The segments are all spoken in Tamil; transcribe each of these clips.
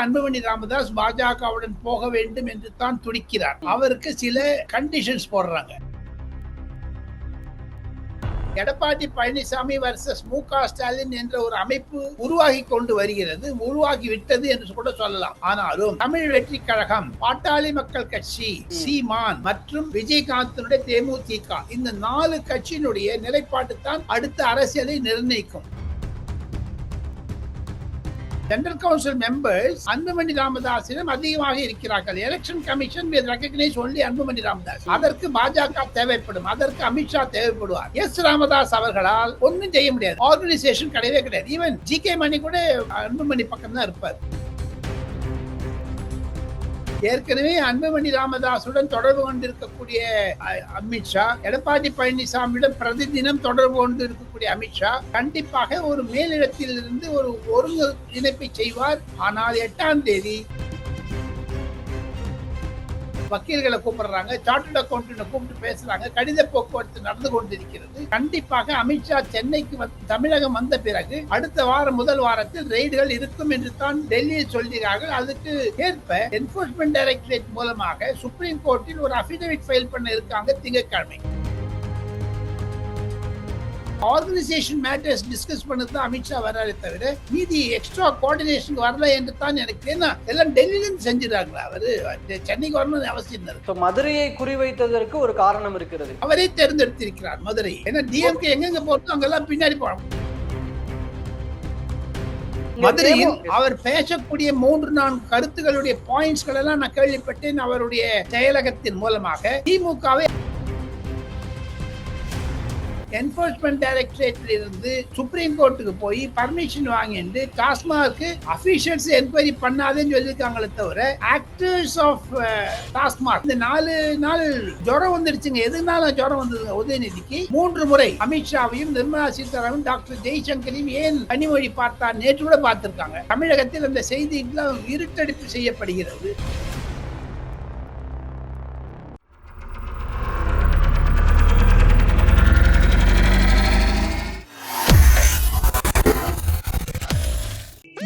அன்புமணி ராமதாஸ் பாஜகவுடன் போக வேண்டும் என்று தான் துடிக்கிறார். அவருக்கு சில கண்டிஷன்ஸ் போடுறாங்க. எடப்பாடி பழனிசாமி வர்சஸ் மு க ஸ்டாலின் என்ற ஒரு அமைப்பு உருவாகி கொண்டு வருகிறது. உருவாகி விட்டது என்று கூட சொல்லலாம். ஆனாலும் தமிழ் வெற்றி கழகம் பாட்டாளி மக்கள் கட்சி சீமான் மற்றும் விஜயகாந்தனுடைய தேமுதிக இந்த நாலு கட்சியினுடைய நிலைப்பாட்டு தான் அடுத்த அரசியலை நிர்ணயிக்கும். ஜெனரல் கவுன்சில் மெம்பர்ஸ் அன்புமணி ராமதாஸிடம் அதிகமாக இருக்கிறார்கள் election commission recognise only Anbumani Ramadoss அதற்கு பாஜக தேவைப்படும் அதற்கு அமித்ஷா தேவைப்படுவார் எஸ் ராமதாஸ் அவர்களால் ஒன்றும் செய்ய முடியாது ஆர்கனைசேஷன் கிடையவே கிடையாது ஈவன் ஜி கே மணி கூட அன்புமணி பக்கம் தான் இருப்பார் ஏற்கனவே அன்புமணி ராமதாசுடன் தொடர்பு கொண்டிருக்கக்கூடிய அமித்ஷா எடப்பாடி பழனிசாமியிடம் பிரதிதினம் தொடர்பு கொண்டு இருக்கக்கூடிய அமித்ஷா கண்டிப்பாக ஒரு மேலிடத்தில் இருந்து ஒரு ஒருங்கிணைப்பை செய்வார். ஆனால் எட்டாம் தேதி வக்கீல்களை கூப்பிடுறாங்க சார்ட்டர்ட் அக்கௌண்டன்ட் கூப்பிட்டு பேசுறாங்க கடித போக்குவரத்து நடந்து கொண்டிருக்கிறது. கண்டிப்பாக அமித்ஷா சென்னைக்கு தமிழகம் வந்த பிறகு அடுத்த வாரம் முதல் வாரத்தில் ரெய்டுகள் இருக்கும் என்று தான் டெல்லியில் சொல்கிறார்கள். அதுக்கு ஏற்ப என்போர்ஸ்மெண்ட் டைரக்டரேட் மூலமாக சுப்ரீம் கோர்ட்டில் ஒரு அபிடவிட் ஃபைல் பண்ண இருக்காங்க திங்கட்கிழமை. ஆர்கனைசேஷன் மேட்டர்ஸ் டிஸ்கஸ் பண்ணது தான் அமித்ஷா வராரே தவிர மீதி எக்ஸ்ட்ரா கோஆர்டினேஷன் வரல என்று தான் எனக்கு ஏன்னா எல்லாம் டெல்லியில இருந்து செஞ்சிடறாங்களா அவரு? சென்னைக்கு வரணும்னு அவசியம் So, மதுரையை குறிவைத்ததற்கு ஒரு காரணம் இருக்கிறது. அவரே தேர்ந்தெடுத்திருக்கிறார் மதுரை. ஏன்னா டிஎம்கே எங்கெங்க போறதோ அங்கெல்லாம் பின்னாடி போறோம் மதுரையில் அவர் பேசக்கூடிய மூன்று நான்கு கருத்துக்களுடைய பாயிண்ட்ஸ்கள் எல்லாம் நான் கேள்விப்பட்டேன். அவருடைய செயலகத்தின் மூலமாக. திமுகவை என்போர்ஸ்மெண்ட் டைரக்டரேட்ல இருந்து சுப்ரீம் கோர்ட்டுக்கு போய் பர்மிஷன் வாங்கிட்டு டாஸ்மாக்கு அபிஷியல்ஸ் என்கொயரி பண்ணாதேன்னு சொல்லியிருக்காங்களே தவிர ஆக்டர்ஸ் ஆஃப் டாஸ்மாக் இந்த நாலு நாள் ஜுரம் வந்துருச்சுங்க. எதுனால ஜுரம் வந்ததுங்க? உதயநிதிக்கு மூன்று முறை அமித்ஷாவையும் நிர்மலா சீதாராமன் டாக்டர் ஜெய்சங்கரையும் ஏன் கனிமொழி பார்த்தார்? நேற்று கூட பார்த்திருக்காங்க. தமிழகத்தில் அந்த செய்தி இருட்டடிப்பு செய்யப்படுகிறது.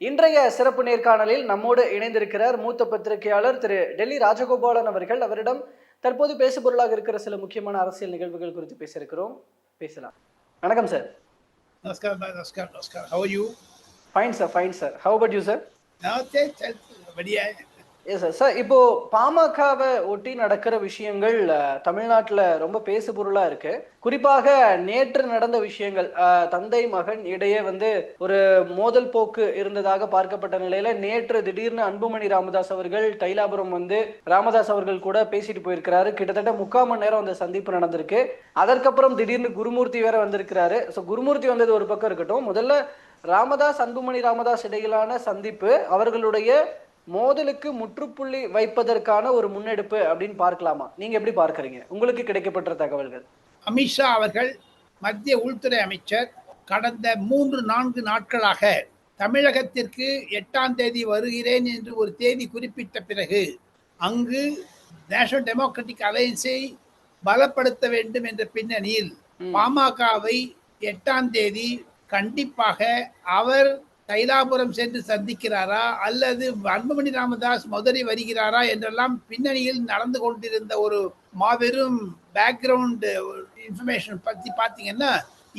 இன்றைய சிறப்பு நேர்காணலில் நம்மோடு இணைந்திருக்கிறார் மூத்த பத்திரிகையாளர் திரு டெல்லி ராஜகோபாலன் அவர்கள். அவரிடம் தற்போது பேசுபொருளாக இருக்கிற சில முக்கியமான அரசியல் நிகழ்வுகள் குறித்து பேசியிருக்கிறோம். பேசலாம். வணக்கம் சார் நமஸ்கார் நமஸ்கார் நமஸ்கார் how you fine sir fine sir how but you sir yes sir sir இப்போ பாமகவை ஒட்டி நடக்கிற விஷயங்கள் தமிழ்நாட்டில் ரொம்ப பேசு பொருளா இருக்கு. குறிப்பாக நேற்று நடந்த விஷயங்கள் தந்தை மகன் இடையே வந்து ஒரு மோதல் போக்கு இருந்ததாக பார்க்கப்பட்ட நிலையில நேற்று திடீர்னு அன்புமணி ராமதாஸ் அவர்கள் தைலாபுரம் வந்து ராமதாஸ் அவர்கள் கூட பேசிட்டு போயிருக்கிறாரு. கிட்டத்தட்ட முக்கால் மணி நேரம் அந்த சந்திப்பு நடந்திருக்கு. அதற்கப்புறம் திடீர்னு குருமூர்த்தி வேற வந்திருக்கிறாரு. ஸோ குருமூர்த்தி வந்தது ஒரு பக்கம் இருக்கட்டும். முதல்ல ராமதாஸ் அன்புமணி ராமதாஸ் இடையிலான சந்திப்பு அவர்களுடைய மோதலுக்கு முற்றுப்புள்ளி வைப்பதற்கான ஒரு முன்னெடுப்பு அப்படின்னு பார்க்கலாமா? நீங்க எப்படி பார்க்கறீங்க? உங்களுக்கு கிடைக்கப்பட்ட தகவல்கள். அமித்ஷா அவர்கள் மத்திய உள்துறை அமைச்சர் கடந்த மூன்று நான்கு நாட்களாக தமிழகத்திற்கு எட்டாம் தேதி வருகிறேன் என்று ஒரு தேதி குறிப்பிட்ட பிறகு அங்கு நேஷனல் டெமோக்ராட்டிக் அலையன்ஸை பலப்படுத்த வேண்டும் என்ற பின்னணியில். பாமகவை எட்டாம் தேதி கண்டிப்பாக அவர் தைலாபுரம் சென்று சந்திக்கிறாரா? அல்லது அன்புமணி ராமதாஸ் மதுரை வருகிறாரா? என்றெல்லாம் பின்னணியில் நடந்து கொண்டிருந்த ஒரு மாபெரும் பேக்ரவுண்ட் இன்ஃபர்மேஷன் பத்தி பார்த்தீங்கன்னா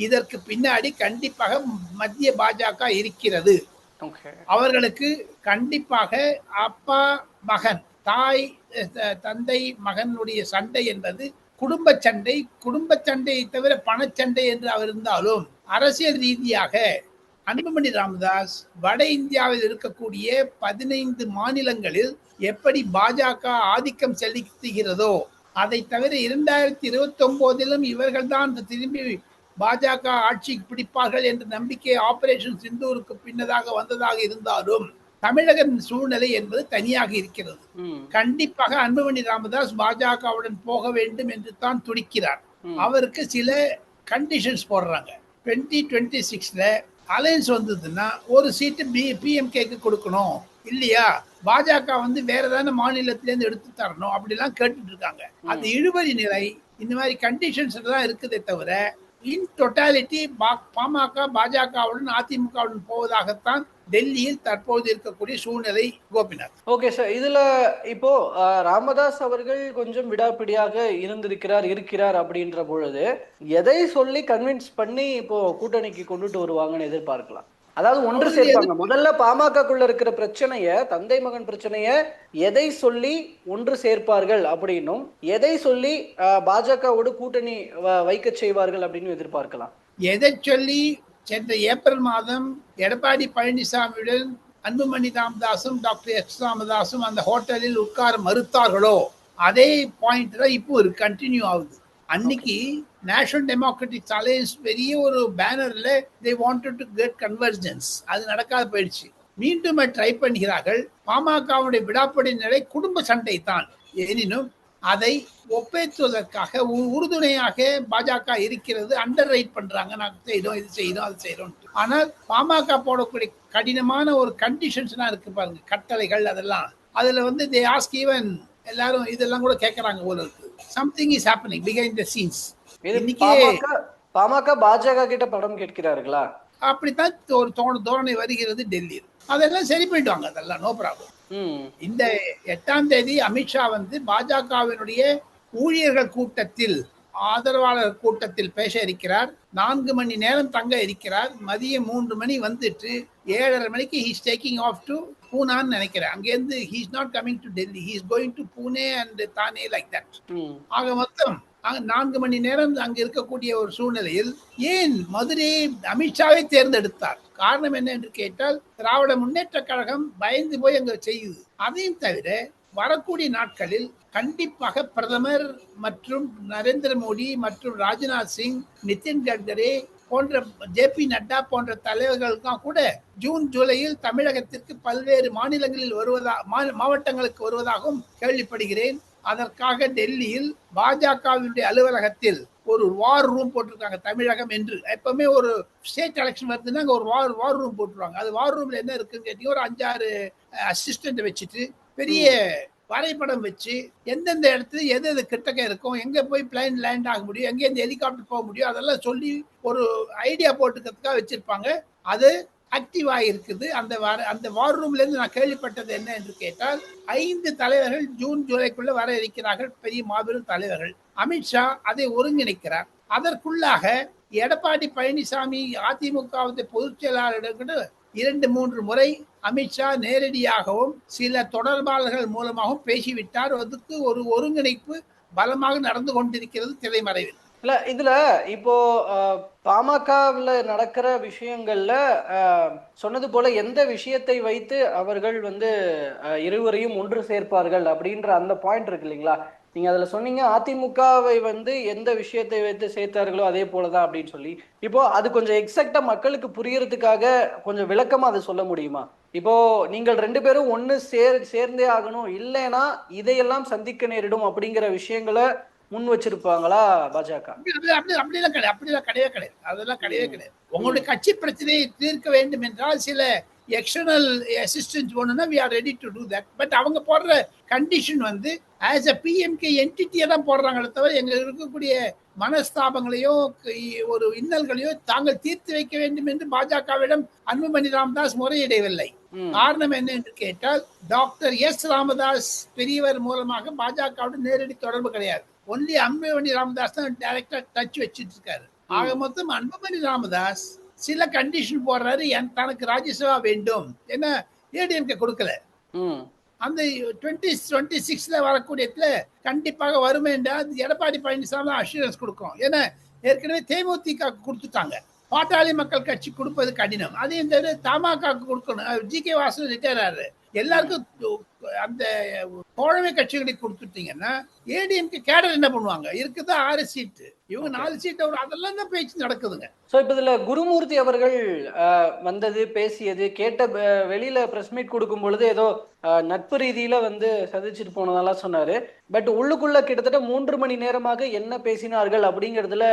இதற்கு பின்னாடி கண்டிப்பாக மத்திய பாஜக இருக்கிறது. அவர்களுக்கு கண்டிப்பாக அப்பா மகன் தாய் தந்தை மகனுடைய சண்டை என்பது குடும்ப சண்டை. குடும்ப சண்டையை தவிர பணச்சண்டை என்று அவர் இருந்தாலும் அரசியல் ரீதியாக அன்புமணி ராமதாஸ் வட இந்தியாவில் இருக்கக்கூடிய பதினைந்து மாநிலங்களில் எப்படி பாஜக ஆதிக்கம் செலுத்துகிறதோ அதை தவிர இரண்டாயிரத்தி இருபத்தி ஒன்பதிலும் இவர்கள் தான் திரும்பி பாஜக ஆட்சிக்கு பிடிப்பார்கள் என்ற நம்பிக்கை ஆபரேஷன் சிந்தூருக்கு பின்னதாக வந்ததாக இருந்தாலும் தமிழக சூழ்நிலை என்பது தனியாக இருக்கிறது. கண்டிப்பாக அன்புமணி ராமதாஸ் பாஜகவுடன் போக வேண்டும் என்று தான் துடிக்கிறார். அவருக்கு சில கண்டிஷன்ஸ் போடுறாங்க. டுவெண்ட்டி டுவெண்ட்டி சிக்ஸ்ல அலையன்ஸ் வந்ததுன்னா ஒரு சீட்டு பி பிஎம்கேக்கு கொடுக்கணும். இல்லையா? பாஜக வந்து வேற ஏதாவது மாநிலத்திலேருந்து எடுத்து தரணும் அப்படிலாம் கேட்டுட்டு இருக்காங்க அது இழுபறி நிலை. இந்த மாதிரி கண்டிஷன்ஸ் தான் இருக்குதே தவிர இன் டொட்டாலிட்டி பாமக பாஜகவுடன் அதிமுகவுடன் போவதாகத்தான் டெல்லியில் தற்போது இருக்கக்கூடிய சூழ்நிலை கோபிநாத். ஓகே சார் இதுல இப்போ ராமதாஸ் அவர்கள் கொஞ்சம் விடாப்பிடியாக இருந்திருக்கிறார் இருக்கிறார் அப்படின்ற பொழுது எதை சொல்லி கன்வின்ஸ் பண்ணி இப்போ கூட்டணிக்கு கொண்டுட்டு வருவாங்கன்னு எதிர்பார்க்கலாம்? அதாவது ஒன்று சேர்ப்பாங்க. முதல்ல பாமகக்குள்ள இருக்கிற பிரச்சனைய தந்தை மகன் பிரச்சனைய எதை சொல்லி ஒன்று சேர்ப்பார்கள் அப்படின்னும் எதை சொல்லி பாஜகவோடு கூட்டணி வ- வைக்கச் செய்வார்கள் அப்படின்னு எதிர்பார்க்கலாம். எதை சொல்லி சென்ற ஏப்ரல் மாதம் எடப்பாடி பழனிசாமியுடன் அன்புமணி ராமதாசும் டாக்டர் எஸ் ராமதாசும் அந்த ஹோட்டலில் உட்கார மறுத்தார்களோ? அதே பாயிண்ட் தான் இப்போ ஒரு கண்டினியூ ஆகுது. அன்னைக்கு நேஷனல் டெமோக்ராட்டிக் அலையன்ஸ் பெரிய ஒரு பேனர்ல they wanted to get convergence அது நடக்காத போயிடுச்சு. மீண்டும் ட்ரை பண்ணுகிறார்கள். பாமகவுடைய விடாப்படி நிலை குடும்ப சண்டை தான். எனினும் அதை ஒப்பேற்றுவதற்காக உறுதுணையாக பாஜக இருக்கிறது அண்டர் ரைட் பண்றாங்க நாங்க செய்யறோம் இது செய்யறோம் அது செய்யறோம் ஆனால் பாமக போடக்கூடிய கடினமான ஒரு கண்டிஷன்ஸ்லாம் இருக்கு பாருங்க. கட்டளைகள் அதெல்லாம். அதுல வந்து தே ஆஸ்க் ஈவன் எல்லாரும் இதெல்லாம் கூட கேட்கறாங்க போல இருக்கு. Something is happening behind the scenes Pamaka Bhajaka கிட்ட படம் கேட்கிறார்களா? அப்படித்தான் ஒரு தோண தோரணை வருகிறது டெல்லியில். அதெல்லாம் சரி பண்ணிடுவாங்க அதெல்லாம் நோ ப்ராப்ளம் இந்த எட்டாம் தேதி அமித்ஷா வந்து பாஜகவினுடைய ஊழியர்கள் கூட்டத்தில் ஆதரவாளர் கூட்டத்தில் பேச இருக்கிறார். நான்கு மணி நேரம் தங்க இருக்கிறார். மதியம் மூன்று மணி வந்துட்டு ஏழரை மணிக்கு ஹீஸ் டேக்கிங் ஆஃப் டு பூனான்னு நினைக்கிறேன். அங்கேருந்து he's not coming to Delhi he's going to Pune and Thane like that ஆக மொத்தம் நான்கு மணி நேரம் அங்கு இருக்கக்கூடிய ஒரு சூழ்நிலையில் ஏன் மதுரையை அமித்ஷாவை தேர்ந்தெடுத்தார்? காரணம் என்ன என்று கேட்டால் திராவிட முன்னேற்ற கழகம் பயந்து போய் அங்கு செய்யுது. அதையும் தவிர வரக்கூடிய நாட்களில் கண்டிப்பாக பிரதமர் மற்றும் நரேந்திர மோடி மற்றும் ராஜ்நாத் சிங் நிதின் கட்கரி போன்ற ஜே பி நட்டா போன்ற தலைவர்களுக்கும் கூட ஜூன் ஜூலையில் தமிழகத்திற்கு பல்வேறு மாநிலங்களில் வருவதா மாவட்டங்களுக்கு வருவதாகவும் கேள்விப்படுகிறேன். அதற்காக டெல்லியில் பாஜகவினுடைய அலுவலகத்தில் ஒரு வார் ரூம் போட்டிருக்காங்க தமிழகம் என்று. எப்பவுமே ஒரு ஸ்டேட் எலெக்ஷன் வருதுன்னா அங்கே ஒரு வார் வார் ரூம் போட்டுருவாங்க. அது வார் ரூம்ல என்ன இருக்குன்னு கேட்டீங்க ஒரு அஞ்சாறு அசிஸ்டன்ட் வச்சுட்டு பெரிய வரைபடம் வச்சு எந்தெந்த இடத்துல எது எது கிட்டக்க இருக்கும் எங்கே போய் பிளைன் லேண்ட் ஆக முடியும் எங்கேருந்து இந்த ஹெலிகாப்டர் போக முடியும் அதெல்லாம் சொல்லி ஒரு ஐடியா போட்டுக்கிறதுக்காக வச்சுருப்பாங்க. அது ஆக்டிவ் இருக்குது. அந்த வர அந்த வார் ரூம்ல இருந்து நான் கேள்விப்பட்டது என்ன என்று கேட்டால் ஐந்து தலைவர்கள் ஜூன் ஜூலைக்குள்ள வர இருக்கிறார்கள் பெரிய மாபெரும் தலைவர்கள். அமித்ஷா அதை ஒருங்கிணைக்கிறார். அதற்குள்ளாக எடப்பாடி பழனிசாமி அதிமுக பொதுச் செயலாளரிடம் இரண்டு மூன்று முறை அமித்ஷா நேரடியாகவும் சில தொடர்பாளர்கள் மூலமாகவும் பேசிவிட்டார். அதுக்கு ஒரு ஒருங்கிணைப்பு பலமாக நடந்து கொண்டிருக்கிறது திரைமறைவில். இல்ல இதுல இப்போ பாமகவில் நடக்கிற விஷயங்களில் சொன்னது போல எந்த விஷயத்தை வைத்து அவர்கள் வந்து இருவரையும் ஒன்று சேர்ப்பார்கள் அப்படின்ற அந்த பாயிண்ட் இருக்கு இல்லைங்களா? நீங்கள் அதில் சொன்னீங்க அதிமுகவை வந்து எந்த விஷயத்தை வைத்து சேர்த்தார்களோ அதே போலதான் அப்படின்னு சொல்லி. இப்போ அது கொஞ்சம் எக்ஸாக்டாக மக்களுக்கு புரியறதுக்காக கொஞ்சம் விளக்கமாக அதை சொல்ல முடியுமா? இப்போ நீங்கள் ரெண்டு பேரும் ஒன்று சேர் சேர்ந்தே ஆகணும். இல்லைன்னா இதையெல்லாம் சந்திக்க நேரிடும் அப்படிங்கிற விஷயங்களை முன் வச்சிருப்பாங்களா பாஜக? அப்படி அப்படி அப்படி அப்படிலாம் கிடையாது அப்படிலாம் கிடையவே கிடையாது. அதெல்லாம் கிடையவே கிடையாது. உங்களுடைய கட்சி பிரச்சனையை தீர்க்க வேண்டும் என்றால் சில எக்ஸ்டர்னல் அசிஸ்டன்ஸ் வேணும்னா we are ready to do that but அவங்க போடுற கண்டிஷன் வந்து ஆஸ் அ பிஎம்கே என்டிட்டியை தான் போடுறாங்களே தவிர எங்களுக்கு இருக்கக்கூடிய மனஸ்தாபங்களையோ ஒரு இன்னல்களையோ தாங்கள் தீர்த்து வைக்க வேண்டும் என்று பாஜகவிடம் அன்புமணி ராமதாஸ் முறையிடவில்லை. காரணம் என்ன என்று கேட்டால் டாக்டர் எஸ் ராமதாஸ் பெரியவர் மூலமாக பாஜகவுடன் நேரடி தொடர்பு கிடையாது. ஒன்லி அன்புமணி ராமதாஸ் தான் டைரக்டா டச் வச்சிட்டு இருக்காரு ஆக மொத்தம் அன்புமணி ராமதாஸ் சில கண்டிஷன் போடுறாரு என் தனக்கு ராஜ்யசபா வேண்டும். ஏன்னா ஏடிஎம்கே கொடுக்கல. அந்த டுவெண்ட்டி டுவெண்ட்டி சிக்ஸ்ல வரக்கூடியதுல கண்டிப்பாக வரும் என்றால் எடப்பாடி பழனிசாமி தான் அஷூரன்ஸ் கொடுக்கும். ஏன்னா ஏற்கனவே தேமுதிக கொடுத்துட்டாங்க. பாட்டாளி மக்கள் கட்சி கொடுப்பது கடினம். அதையும் தவிர தமாக கொடுக்கணும். ஜி கே வாசன் ரிட்டையர் ஆறு எல்லாருக்கும் அந்த தோழமை கட்சிகளுக்கு கொடுத்துட்டீங்கன்னா ஏடிஎம்கே கேடர் என்ன பண்ணுவாங்க? இருக்குதா ஆறு சீட்டு. இவங்க நாலு சீட் அவர் அதெல்லாம் தான் பேச்சு நடக்குதுங்க. ஸோ இப்போ இதுல குருமூர்த்தி அவர்கள் வந்தது பேசியது கேட்ட வெளியில பிரஸ் மீட் கொடுக்கும் பொழுது ஏதோ நட்பு ரீதியில வந்து சதிச்சுட்டு போனதெல்லாம் சொன்னாரு. பட் உள்ளுக்குள்ள கிட்டத்தட்ட மூன்று மணி நேரமாக என்ன பேசினார்கள் அப்படிங்கிறதுல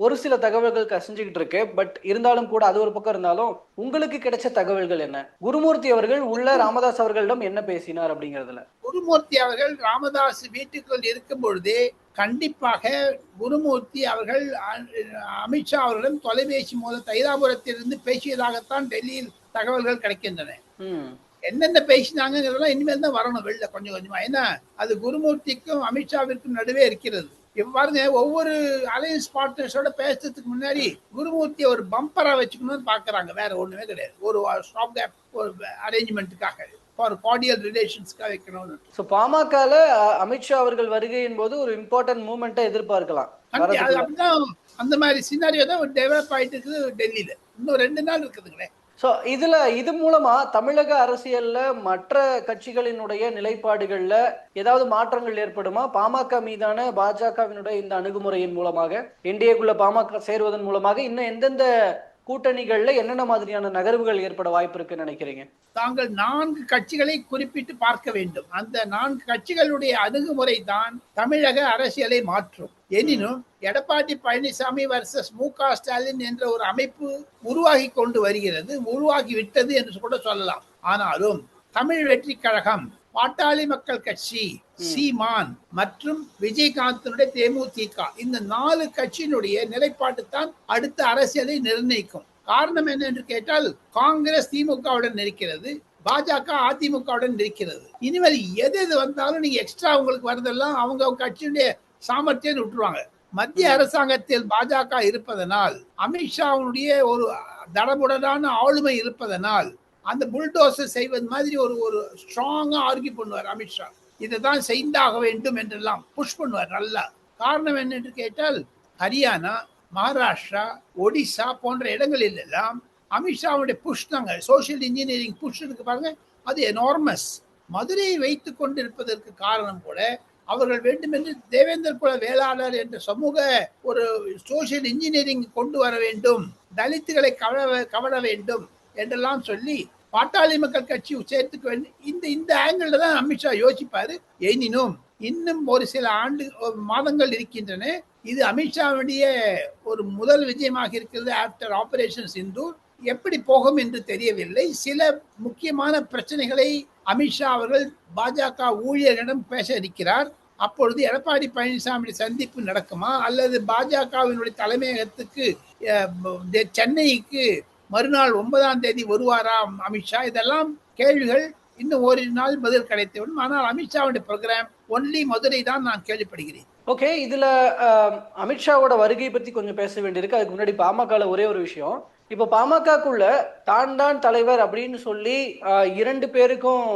ஒரு சில தகவல்கள் கசிஞ்சுக்கிட்டு இருக்கு. பட் இருந்தாலும் கூட அது ஒரு பக்கம் இருந்தாலும் உங்களுக்கு கிடைச்ச தகவல்கள் என்ன? குருமூர்த்தி அவர்கள் உள்ள ராமதாஸ் அவர்களிடம் என்ன பேசினார் அப்படிங்கிறதுல? குருமூர்த்தி அவர்கள் ராமதாஸ் வீட்டுக்குள் இருக்கும் பொழுதே கண்டிப்பாக குருமூர்த்தி அவர்கள் அமித்ஷா அவர்களிடம் தொலைபேசி மூலம் தைலாபுரத்திலிருந்து பேசியதாகத்தான் டெல்லியில் தகவல்கள் கிடைக்கின்றன. என்னென்ன பேசினாங்கிறதெல்லாம் இனிமேல் தான் வரணும் வெளில கொஞ்சம் கொஞ்சமா. ஏன்னா அது குருமூர்த்திக்கும் அமித்ஷாவிற்கும் நடுவே இருக்கிறது. பாருங்க ஒவ்வொரு அலையன்ஸ் பார்ட்னர்ஸோட பேசுறதுக்கு முன்னாடி குருமூர்த்தியை ஒரு பம்பரா வச்சுக்கணும்னு பாக்குறாங்க. வேற ஒண்ணுமே கிடையாது. ஒரு ஸ்டாப் கேப் ஒரு அரேஞ்ச்மெண்ட்டுக்காக ஃபார் கார்டியல் ரிலேஷன்ஸ்க்காக வைக்கணும்னு. ஸோ பாமகல அமித்ஷா அவர்கள் வருகையின் போது ஒரு இம்பார்ட்டன்ட் மூமெண்ட்டை எதிர்பார்க்கலாம். அப்படிதான் அந்த மாதிரி சினாரியோ தான் டெவலப் ஆயிட்டு இருக்குது டெல்லியில. இன்னும் ரெண்டு நாள் இருக்குதுங்களே. ஸோ இதுல இது மூலமா தமிழக அரசியல்ல மற்ற கட்சிகளினுடைய நிலைப்பாடுகள்ல ஏதாவது மாற்றங்கள் ஏற்படுமா? பாமக மீதான பாஜகவினுடைய இந்த அணுகுமுறையின் மூலமாக என்டிஏக்குள்ள பாமக சேருவதன் மூலமாக இன்னும் எந்தெந்த கூட்டணிகள்ல என்னென்ன மாதிரியான நகர்வுகள் ஏற்பட வாய்ப்பு இருக்குன்னு நினைக்கிறீங்க? தாங்கள் நான்கு கட்சிகளை குறிப்பிட்டு பார்க்க வேண்டும். அந்த நான்கு கட்சிகளுடைய அணுகுமுறை தான் தமிழக அரசியலை மாற்றும். எனினும் எடப்பாடி பழனிசாமி வர்சஸ் மு க ஸ்டாலின் என்ற ஒரு அமைப்பு உருவாகி கொண்டு வருகிறது உருவாகி விட்டது என்று கூட சொல்லலாம். ஆனாலும் தமிழ் வெற்றி கழகம் பாட்டாளி மக்கள் கட்சி சீமான் மற்றும் விஜயகாந்தனுடைய தேமுதிக இந்த நாலு கட்சியினுடைய நிலைப்பாட்டு தான் அடுத்த அரசியலை நிர்ணயிக்கும். காரணம் என்ன என்று கேட்டால் காங்கிரஸ் திமுகவுடன் இருக்கிறது பாஜக அதிமுகவுடன் இருக்கிறது. இனிமேல் எது எது வந்தாலும் நீங்க எக்ஸ்ட்ரா உங்களுக்கு வரதெல்லாம் அவங்க கட்சியுடைய சாமர்த்தியம் விட்டுருவாங்க. மத்திய அரசாங்கத்தில் பாஜக இருப்பதனால் அமித்ஷாவுடைய ஒரு தடபுடலான ஆளுமை இருப்பதனால் அந்த புல்டோசர் செய்வது மாதிரி ஒரு ஒரு ஸ்ட்ராங்கா ஆர்கியூ பண்ணுவார் அமித்ஷா. இதை தான் செய்தாக வேண்டும் என்றெல்லாம் புஷ் பண்ணுவார் நல்லா. காரணம் என்னென்று கேட்டால் ஹரியானா மகாராஷ்டிரா ஒடிசா போன்ற இடங்களில் எல்லாம் அமித்ஷாவுடைய புஷ் தாங்க. சோஷியல் இன்ஜினியரிங் புஷ் இருக்கு பாருங்க அது எனார்மஸ் மதுரையை வைத்து கொண்டிருப்பதற்கு காரணம் கூட அவர்கள் வேண்டுமென்று தேவேந்தர் குல வேளாளர் என்ற சமூக ஒரு சோஷியல் இன்ஜினியரிங் கொண்டு வர வேண்டும் தலித்துகளை கவர கவர வேண்டும் என்றெல்லாம் சொல்லி பாட்டாளி மக்கள் கட்சி சேர்த்துக்க வேண்டும் இந்த இந்த ஆங்கிள் தான் அமித்ஷா யோசிப்பாரு. எனினும் இன்னும் ஒரு சில ஆண்டு ஒரு மாதங்கள் இருக்கின்றன. இது அமித்ஷாவுடைய ஒரு முதல் விஜயமாக இருக்கிறது ஆஃப்டர் ஆபரேஷன் சிந்தூர் எப்படி போகும் என்று தெரியவில்லை. சில முக்கியமான பிரச்சனைகளை அமித்ஷா அவர்கள் பாஜக ஊழியர்களிடம் பேச இருக்கிறார். அப்பொழுது எடப்பாடி பழனிசாமி சந்திப்பு நடக்குமா? அல்லது பாஜகவினுடைய தலைமையகத்துக்கு சென்னைக்கு மறுநாள் ஒன்பதாம் தேதி வருவாராம் அமித்ஷா இதெல்லாம் கேள்விகள். இன்னும் ஒரு நாள் பதில் கிடைத்துவிடும் ஆனால் அமித்ஷாவுடைய ப்ரோக்ராம் ஒன்லி மதுரை தான் நான் கேள்விப்படுகிறேன். ஓகே இதுல அமித்ஷாவோட வருகை பத்தி கொஞ்சம் பேச வேண்டியிருக்கு. அதுக்கு முன்னாடி பாமகல ஒரே ஒரு விஷயம். இப்போ பாமகக்குள்ள தான் தான் தலைவர் அப்படின்னு சொல்லி இரண்டு பேருக்கும்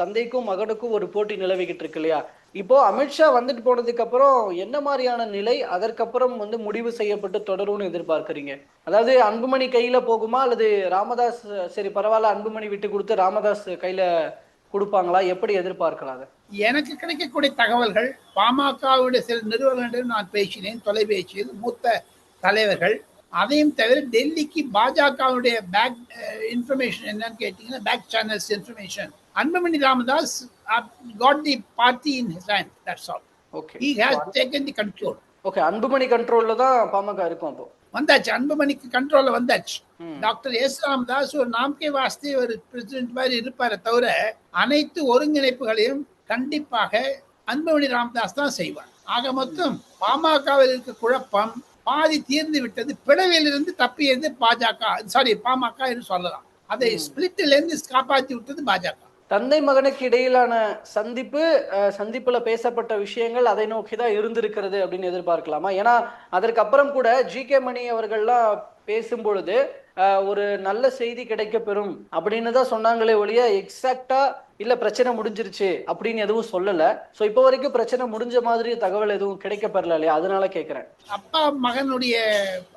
தந்தைக்கும் மகனுக்கும் ஒரு போட்டி நிலவிக்கிட்டு இருக்கு இல்லையா? இப்போ அமித்ஷா வந்துட்டு போனதுக்கு அப்புறம் என்ன மாதிரியான நிலை? அதற்கப்புறம் வந்து முடிவு செய்யப்பட்டு தொடரும்னு எதிர்பார்க்கறீங்க? அதாவது அன்புமணி கையில போகுமா? அல்லது ராமதாஸ் சரி பரவாயில்ல அன்புமணி விட்டு கொடுத்து ராமதாஸ் கையில கொடுப்பாங்களா? எப்படி எதிர்பார்க்கலாம் எனக்கு கிடைக்கக்கூடிய தகவல்கள் பாமகவுடைய சில நிறுவனங்களிடம் நான் பேசினேன் தொலைபேசியில் மூத்த தலைவர்கள். அதையும் தவிர டெல்லிக்கு பாஜகவுடைய பேக் இன்ஃபர்மேஷன் eh, என்னன்னு கேட்டீங்கன்னா back channels information Anbumani Ramadoss got the party in his hand that's all okay he has taken the control okay Anbumani கண்ட்ரோல்ல தான் பாமக இருக்கும் அப்போ. வந்தாச்சு. அன்புமணிக்கு கண்ட்ரோல்ல வந்தாச்சு. டாக்டர் எஸ் ராமதாஸ் ஒரு நாம்கே வாஸ்தே ஒரு பிரசிடென்ட் மாதிரி இருப்பாரே தவிர அனைத்து ஒருங்கிணைப்புகளையும் கண்டிப்பாக அன்புமணி ராமதாஸ் தான் செய்வார். ஆக மொத்தம் பாமகவில் இருக்க குழப்பம் பாதி தீர்ந்து விட்டது பிளவிலிருந்து தப்பியது பாஜக சாரி பாமக என்று சொல்லலாம். அதை ஸ்பிளிட்டில இருந்து காப்பாற்றி விட்டது பாஜக. தந்தை மகனுக்கு இடையிலான சந்திப்பு சந்திப்பில் சந்திப்புல பேசப்பட்ட விஷயங்கள் அதை நோக்கி தான் இருந்திருக்கிறது அப்படின்னு எதிர்பார்க்கலாமா? ஏன்னா அதற்கப்புறம் கூட ஜி கே மணி அவர்கள்லாம் பேசும் பொழுது ஒரு நல்ல செய்தி கிடைக்க பெறும் அப்படின்னு தான் சொன்னாங்களே ஒழிய எக்ஸாக்டா இல்ல பிரச்சனை முடிஞ்சிருச்சு அப்படின்னு எதுவும் சொல்லல. சோ இப்போ வரைக்கும் பிரச்சனை முடிஞ்ச மாதிரி தகவல் எதுவும் கிடைக்க பெறல இல்லையா? அதனால கேக்குறேன். அப்பா மகனுடைய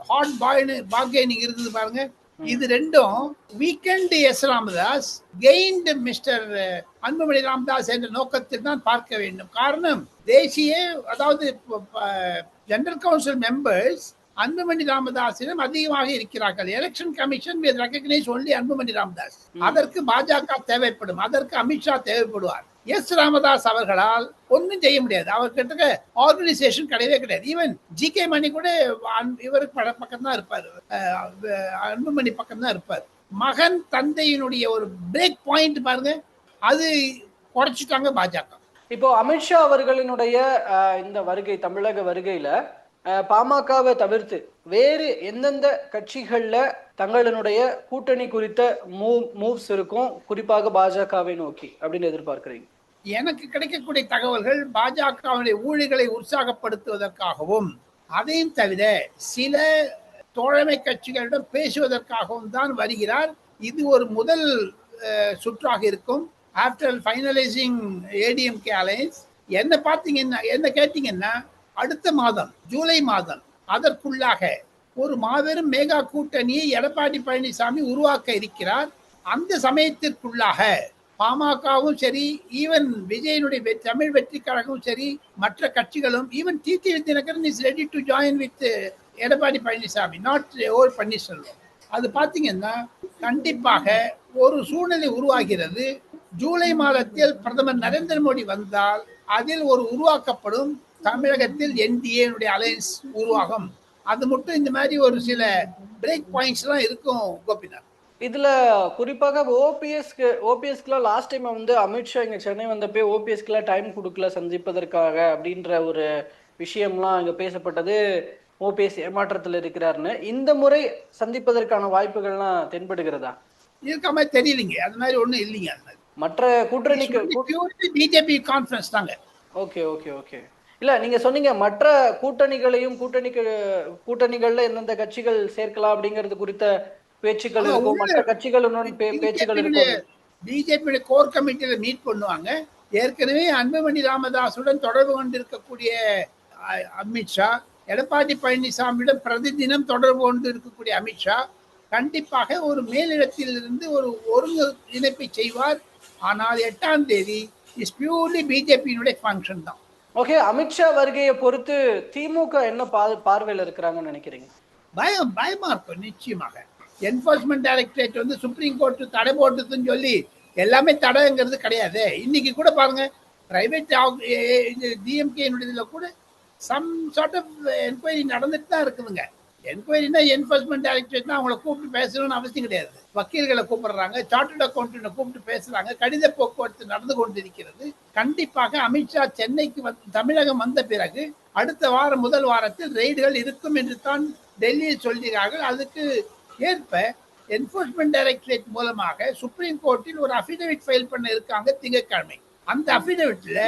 ஹாட் பாய்னு பாகேனிங் இருக்குது பாருங்க. இது ரெண்டும் weakened S Ramadoss gained mister Anbumani Ramadoss என்ற நோக்கத்தில் தான் பார்க்க வேண்டும். காரணம் தேசிய அதாவது ஜெனரல் கவுன்சில் மெம்பர்ஸ் அன்புமணி ராமதாஸிடம் அதிகமாக இருக்கிறார்கள். Election commission recognize only Anbumani Ramadoss. அதற்கு பாஜக தேவைப்படும். அதற்கு அமித்ஷா தேவைப்படுவார். எஸ் ராமதாஸ் அவர்களால் ஒன்றும் செய்ய முடியாது. அவர்கிட்ட ஆர்கனைசேஷன் கிடையவே கிடையாது. ஈவன் ஜி கே மணி கூட இவருக்கு பக்கம் தான் இருப்பார். அன்புமணி பக்கம் தான் இருப்பார். மகன் தந்தையினுடைய ஒரு பிரேக் பாயிண்ட் பாருங்க. அது குறைச்சிட்டாங்க பாஜக. இப்போ அமித்ஷா அவர்களினுடைய இந்த வருகை தமிழக வருகையில பாமகவை தவிர்த்து வேறு எந்தெந்த கட்சிகள்ல தங்களினுடைய கூட்டணி குறித்த மூவ் மூவ்ஸ் இருக்கும்? குறிப்பாக பாஜகவை நோக்கி அப்படின்னு எதிர்பார்க்கிறீங்க. எனக்கு கிடைக்கக்கூடிய தகவல்கள் பாஜகவுடைய ஊழிகளை உற்சாகப்படுத்துவதற்காகவும் அதையும் தவிர சில தோழமை கட்சிகளிடம் பேசுவதற்காகவும் தான் வருகிறார். இது ஒரு முதல் சுற்றாக இருக்கும். ஆஃப்டர் ஃபைனலைசிங் ஏடிஎம்கே அலையன்ஸ் என்ன பார்த்தீங்கன்னா என்ன கேட்டீங்கன்னா அடுத்த மாதம் ஜூலை மாதம் அதற்குள்ளாக ஒரு மாபெரும் மேகா கூட்டணியை எடப்பாடி பழனிசாமி உருவாக்க இருக்கிறார். அந்த சமயத்திற்குள்ளாக பாமகவும் சரி ஈவன் விஜயனுடைய வெ- தமிழ் வெற்றி கழகமும் சரி மற்ற கட்சிகளும் even TT Dhinakaran is ready to join with Edappadi Palaniswami not or Panneerselvam. அது பார்த்தீங்கன்னா கண்டிப்பாக ஒரு சூழ்நிலை உருவாகிறது. ஜூலை மாதத்தில் பிரதமர் நரேந்திர மோடி வந்தால் அதில் ஒரு உருவாக்கப்படும் தமிழகத்தில் என்டிஏனுடைய அலையன்ஸ் உருவாகும். அது மட்டும் இந்த மாதிரி ஒரு சில பிரேக் பாயிண்ட்ஸ்லாம் இருக்கும் கோபிநாத். இதுல குறிப்பாக ஓபிஎஸ்க்கு ஓபிஎஸ்க்குலாம் லாஸ்ட் டைம் வந்து அமித்ஷா இங்க சென்னை வந்தப்போ ஓபிஎஸ்க்குலாம் டைம் கொடுக்கல சந்திப்பதற்காக அப்படின்ற ஒரு விஷயம்லாம் இங்க பேசப்பட்டது. ஓபிஎஸ் ஏமாற்றத்தில் இருக்கிறாருன்னு. இந்த முறை சந்திப்பதற்கான வாய்ப்புகள்லாம் தென்படுகிறதா? இருக்க மாதிரி தெரியலைங்க. அது மாதிரி ஒன்றும் இல்லைங்க அது மாதிரி. மற்ற கூட்டணிக்கு பிஜேபி கான்ஃபரன்ஸ் தாங்க. Okay okay okay. இல்ல நீங்க சொன்னீங்க மற்ற கூட்டணிகளையும் கூட்டணிக்கு கூட்டணிகள்ல எந்தெந்த கட்சிகள் சேர்க்கலாம் அப்படிங்கிறது குறித்த பேச்சுக்கள் இருக்கும் மற்ற கட்சிகளுடன் பேச்சுக்கள் இருக்கும். பிஜேபியுடைய கோர் கமிட்டியில மீட் பண்ணுவாங்க. ஏற்கனவே அன்புமணி ராமதாசுடன் தொடர்பு கொண்டிருக்கக்கூடிய அமித்ஷா எடப்பாடி பழனிசாமியிடம் பிரதிதினம் தொடர்பு கொண்டு இருக்கக்கூடிய அமித்ஷா கண்டிப்பாக ஒரு மேலிடத்தில் இருந்து ஒரு ஒருங்கு இணைப்பை செய்வார். ஆனால் எட்டாம் தேதி இஸ் பியூர்லி பிஜேபியினுடைய ஃபங்க்ஷன் தான். ஓகே அமித்ஷா வருகையை பொறுத்து திமுக என்ன பார்வையில இருக்கிறாங்கன்னு நினைக்கிறீங்க? பயம் பயமா இருக்கும் நிச்சயமாக. என்போர்ஸ்மெண்ட் டைரக்டரேட் வந்து சுப்ரீம் கோர்ட் தடை போட்டுதுன்னு சொல்லி எல்லாமே தடைங்கிறது கிடையாது. இன்னைக்கு கூட பாருங்க பிரைவேட் டிஎம்கேனுடையதுல கூட சம் சார்ட் ஆஃப் என்கொயரி நடந்துட்டு தான் இருக்குதுங்க. என்கொயரினா என்போர்ஸ்மெண்ட் டைரக்டரேட்னா அவங்கள கூப்பிட்டு பேசணும்னு அவசியம் கிடையாது. வக்கீல்களை கூப்பிடுறாங்க சார்ட்டர்ட் அக்கௌண்டன்ட் கூப்பிட்டு பேசுறாங்க கடித போக்குவரத்து நடந்து கொண்டிருக்கிறது. கண்டிப்பாக அமித்ஷா சென்னைக்கு வந்து தமிழகம் வந்த பிறகு அடுத்த வாரம் முதல் வாரத்தில் ரெய்டுகள் இருக்கும் என்று தான் டெல்லியில் சொல்கிறார்கள். அதுக்கு ஏற்ப என்போர்ஸ்மெண்ட் டைரக்டரேட் மூலமாக சுப்ரீம் கோர்ட்டில் ஒரு அஃபிடவிட் ஃபைல் பண்ண இருக்காங்க திங்கட்கிழமை. அந்த அஃபிடவிட்ல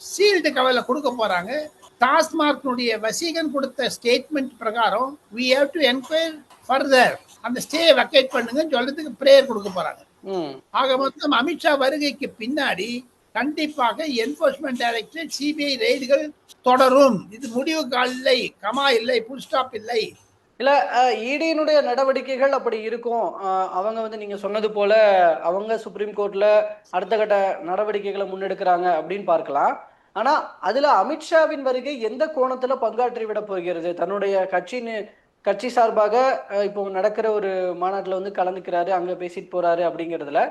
சீல்டு கவர்ல கொடுக்க போறாங்க. டாஸ்மார்க்னுடைய வசீகன் கொடுத்த ஸ்டேட்மெண்ட் பிரகாரம் we have to enquire further. அந்த ஸ்டே வக்கேட் பண்ணுங்கன்னு சொல்றதுக்கு பிரேயர் கொடுக்க போறாங்க. ஆக மொத்தம் அமித்ஷா வருகைக்கு பின்னாடி கண்டிப்பாக என்போர்ஸ்மெண்ட் டைரக்டரேட் சிபிஐ ரெய்டுகள் தொடரும். இது முடிவு கால் இல்லை கமா இல்லை புல் ஸ்டாப் இல்லை. இல்ல இடியினுடைய நடவடிக்கைகள் அப்படி இருக்கும். அவங்க வந்து நீங்க சொன்னது போல அவங்க சுப்ரீம் கோர்ட்ல அடுத்த கட்ட நடவடிக்கைகளை முன்னெடுக்கிறாங்க அப்படின்னு பார்க்கலாம். ஆனா அதுல அமித்ஷாவின் வருகை எந்த கோணத்துல பங்காற்றி விட போகிறது? தன்னுடைய கட்சின்னு கட்சி சார்பாக இப்போ நடக்கிற ஒரு மாநாட்டுல வந்து கலந்துக்கிறாரு அங்க பேசிட்டு போறாரு அப்படிங்கிறதுல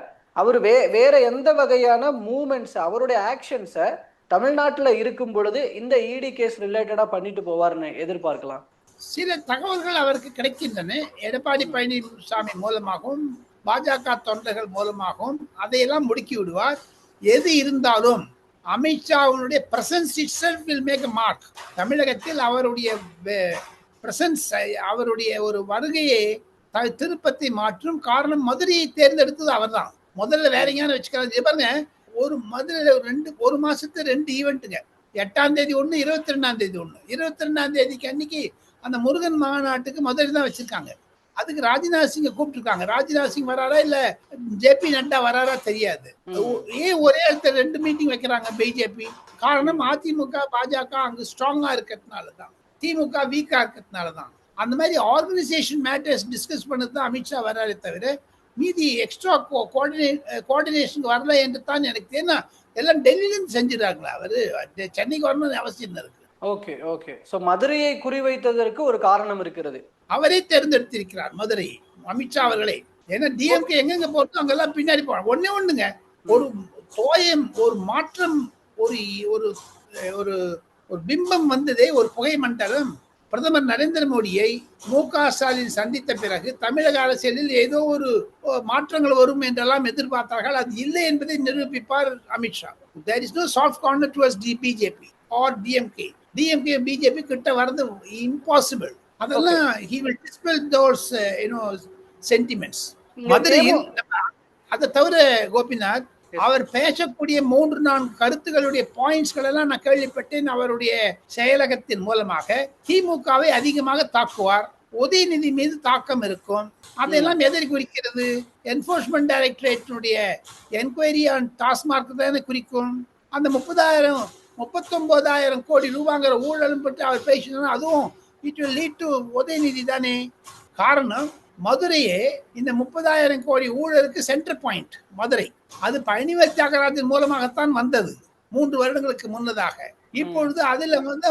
அவர் வே வேற எந்த வகையான மூமெண்ட்ஸ் அவருடைய ஆக்ஷன்ஸை தமிழ்நாட்டுல இருக்கும் பொழுது இந்த இடி கேஸ் ரிலேட்டடா பண்ணிட்டு போவார்னு எதிர்பார்க்கலாம். சில தகவல்கள் அவருக்கு கிடைக்கின்றன. எடப்பாடி பழனிசாமி மூலமாகவும் பாஜக தொண்டர்கள் மூலமாகவும் அதையெல்லாம் முடுக்கி விடுவார். எது இருந்தாலும் அமித்ஷாவுடைய presence it will make mark தமிழகத்தில் அவருடைய பிரசன்ஸ் அவருடைய ஒரு வருகையை த- திருப்பத்தை மாற்றும் காரணம் மதுரையை தேர்ந்தெடுத்தது அவர் தான் முதல்ல வேற எங்கேயான வச்சுக்கலாம். பாருங்க ஒரு மதுரையில் ரெண்டு ஒரு மாசத்து ரெண்டு ஈவெண்ட்டுங்க எட்டாம் தேதி ஒன்று இருபத்தி ரெண்டாம் தேதி ஒன்று இருபத்தி ரெண்டாம் தேதிக்கு அன்னைக்கு அந்த முருகன் மாநாட்டுக்கு மதுரை தான் வச்சிருக்காங்க. அதுக்கு ராஜ்நாத் சிங்கை கூப்பிட்டுருக்காங்க. ராஜ்நாத் சிங் வராரா இல்ல ஜேபி நட்டா வராரா தெரியாது. ஏன் ஒரே இடத்துல ரெண்டு மீட்டிங் வைக்கிறாங்க பிஜேபி காரணம் அதிமுக பாஜக அங்கு ஸ்ட்ராங்கா இருக்கிறதுனால தான். திமுக வீக்கா இருக்கிறதுனால தான். அந்த மாதிரி ஆர்கனைசேஷன் மேட்டர்ஸ் டிஸ்கஸ் பண்ணது தான் அமித்ஷா வராரே தவிர மீதி எக்ஸ்ட்ரா கோஆர்டினேஷன் வரல என்று தான் எனக்கு ஏன்னா எல்லாம் டெல்லியிலிருந்து செஞ்சிடறாங்களா அவரு. சென்னைக்கு வரணும்னு அவசியம் இருக்கு. ஓகே ஓகே சோ மதுரையை குறிவைத்ததற்கு ஒரு காரணம் இருக்கிறது. அவரே தேர்ந்தெடுத்திருக்கிறார் மதுரை. அமித்ஷா அவர்களே. ஏன்னா டிஎம்கே எங்கெங்க போறதோ அங்கெல்லாம் பின்னாடி போறாங்க ஒன்னே ஒண்ணுங்க. ஒரு தோயம் ஒரு மாற்றம் ஒரு ஒரு ஒரு ஒரு பிம்பம் வந்ததே ஒரு புகை மண்டலம். பிரதமர் நரேந்திர மோடியை மு க ஸ்டாலின் சந்தித்த பிறகு தமிழக அரசியலில் ஏதோ ஒரு மாற்றங்கள் வரும் என்றெல்லாம் எதிர்பார்த்தார்கள். அது இல்லை என்பதை நிரூபிப்பார் Amit Shah. There is no soft corner towards the BJP or DMK DMK BJP கிட்ட வரது இம்பாசிபிள் அதெல்லாம் he will dispel those you know sentiments மதுரையில் அதை தவிர கோபிநாத் அவர் பேசக்கூடிய மூன்று நான்கு கருத்துக்களுடைய பாயிண்ட்ஸ்கள் எல்லாம் நான் கேள்விப்பட்டேன். அவருடைய செயலகத்தின் மூலமாக திமுகவை அதிகமாக தாக்குவார். உதயநிதி மீது தாக்கம் இருக்கும். அதெல்லாம் எதை குறிக்கிறது? என்போர்ஸ்மெண்ட் டைரக்டரேட்டினுடைய என்கொயரி ஆன் டாஸ்மார்க் தானே குறிக்கும். அந்த முப்பதாயிரம் முப்பத்தொன்பதாயிரம் கோடி ரூபாங்கிற ஊழலும் பற்றி அவர் பேசினா அதுவும் it will lead to Udhayanidhi தானே. காரணம் மதுரையே இந்த முப்பதாயிரம் கோடி ஊழலுக்கு சென்டர் பாயிண்ட் மதுரை. அது பழனிவேல் தியாகராஜன் மூலமாகத்தான் வந்தது மூன்று வருடங்களுக்கு முன்னதாக. இப்பொழுது அதில் வந்து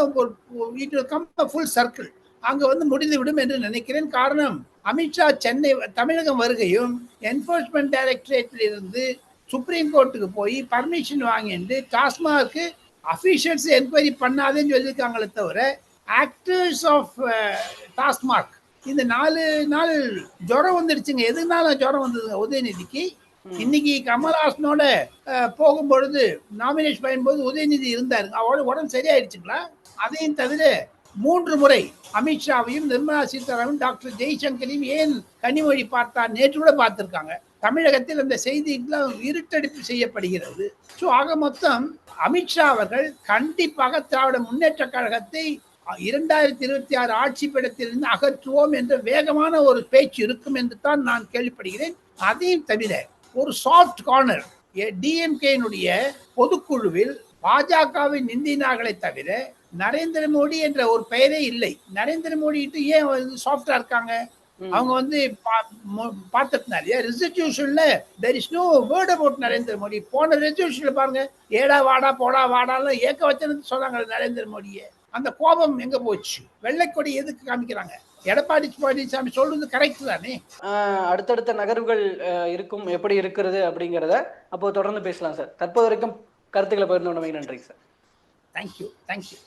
ஒரு கம் ஃபுல் சர்க்கிள் அங்கே வந்து முடிந்துவிடும் என்று நினைக்கிறேன். காரணம் அமித்ஷா சென்னை தமிழகம் வருகையும் என்போர்ஸ்மெண்ட் டைரக்டரேட்டில் இருந்து சுப்ரீம் கோர்ட்டுக்கு போய் பர்மிஷன் வாங்கிட்டு டாஸ்மாக்கு அஃபீஷியல்ஸ் என்கொயரி பண்ணாதேன்னு சொல்லியிருக்காங்களே தவிர ஆக்டர்ஸ் ஆஃப் டாஸ்மாக் இந்த நாலு நாள் ஜுரம் வந்துடுச்சுங்க எதுனால ஜுரம் வந்ததுங்க உதயநிதிக்கு. இன்னைக்கு கமல்ஹாசனோட போகும்பொழுது நாமினேஷன் பண்ணும்போது உதயநிதி இருந்தாரு. அவரோட உடம்பு சரியாயிடுச்சுங்களா? அதையும் தவிர மூன்று முறை அமித்ஷாவையும் நிர்மலா சீதாராமன் டாக்டர் ஜெய்சங்கரையும் ஏன் கனிமொழி பார்த்தார்? நேற்று கூட பார்த்திருக்காங்க. தமிழகத்தில் அந்த செய்திகளாம் இருட்டடிப்பு செய்யப்படுகிறது. ஸோ ஆக மொத்தம் அமித்ஷா அவர்கள் கண்டிப்பாக திராவிட முன்னேற்ற கழகத்தை இரண்டாயிரத்தி இருபத்தி ஆறு ஆட்சி பீடத்திலிருந்து அகற்றுவோம் என்ற வேகமான ஒரு பேச்சு இருக்கும் என்று தான் நான் கேள்விப்படுகிறேன். அதையும் தவிர ஒரு சாஃப்ட் கார்னர் டிஎம்கேனுடைய பொதுக்குழுவில் பாஜகவின் நிந்தினார்களே தவிர நரேந்திர மோடி என்ற ஒரு பெயரே இல்லை. நரேந்திர மோடி ஏன் சாஃப்டா இருக்காங்க? அவங்க வந்து பார்த்ததுனால ரெசல்யூஷன்ல there is no word about Narendra Modi. போன ரெசல்யூஷன்ல பாருங்க ஏடா வாடா போடா வாடாலாம் ஏக்க வச்சனு சொன்னாங்க நரேந்திர மோடியை. அந்த கோபம் எங்க போச்சு? வெள்ளைக்கொடி எதுக்கு காமிக்கிறாங்க? எடப்பாடி பழனிசாமி சொல்றது கரெக்ட் தானே? அடுத்தடுத்த நகர்வுகள் இருக்கும். எப்படி இருக்கிறது அப்படிங்கிறத அப்போ தொடர்ந்து பேசலாம் சார். தற்போது வரைக்கும் கருத்துக்களை பகிர்ந்து நன்றி சார். Thank you thank you